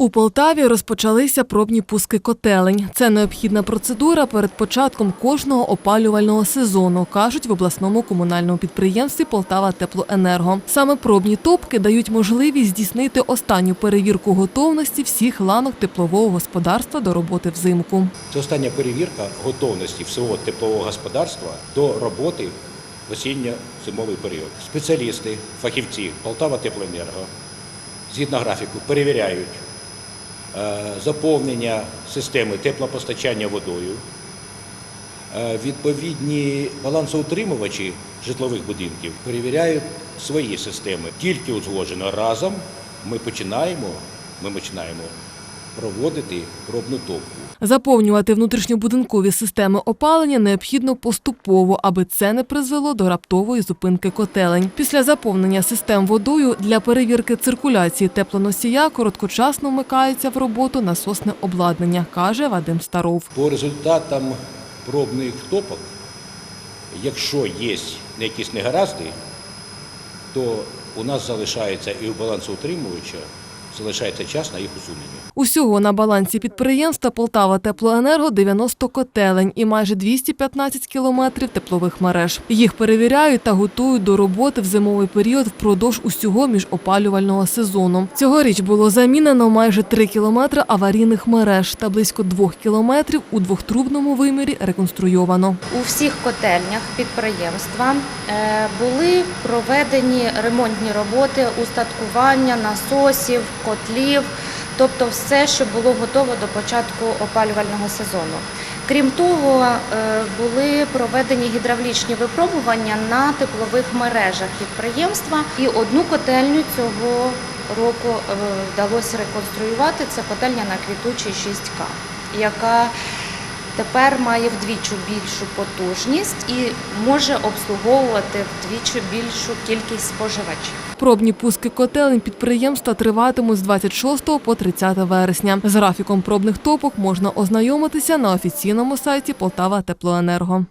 У Полтаві розпочалися пробні пуски котелень. Це необхідна процедура перед початком кожного опалювального сезону, кажуть в обласному комунальному підприємстві Полтава Теплоенерго. Саме пробні топки дають можливість здійснити останню перевірку готовності всіх ланок теплового господарства до роботи взимку. Це остання перевірка готовності всього теплового господарства до роботи в осінньо-зимовий період. Спеціалісти, фахівці Полтава Теплоенерго згідно графіку перевіряють заповнення системи теплопостачання водою, е, відповідні балансоутримувачі житлових будинків перевіряють свої системи. Тільки узгоджено разом ми починаємо, ми починаємо проводити пробну топку. Заповнювати внутрішньобудинкові системи опалення необхідно поступово, аби це не призвело до раптової зупинки котелень. Після заповнення систем водою для перевірки циркуляції теплоносія короткочасно вмикаються в роботу насосне обладнання, каже Вадим Старов. По результатам пробних топок, якщо є якісь негаразди, то у нас залишається і у балансоутримувача залишається час на їх усунення. Усього на балансі підприємства Полтава Теплоенерго 90 котелень і майже 215 кілометрів теплових мереж. Їх перевіряють та готують до роботи в зимовий період впродовж усього міжопалювального сезону. Цьогоріч було замінено майже 3 кілометри аварійних мереж та близько 2 кілометрів у двохтрубному вимірі реконструйовано. У всіх котельнях підприємства е, були проведені ремонтні роботи, устаткування насосів, котлів, тобто все, що було готово до початку опалювального сезону. Крім того, е, були проведені гідравлічні випробування на теплових мережах підприємства, і одну котельню цього року е, вдалося реконструювати. Це котельня на квітучій 6К, яка тепер має вдвічі більшу потужність і може обслуговувати вдвічі більшу кількість споживачів. Пробні пуски котелень підприємства триватимуть з 26 по 30 вересня. З графіком пробних топок можна ознайомитися на офіційному сайті Полтава Теплоенерго.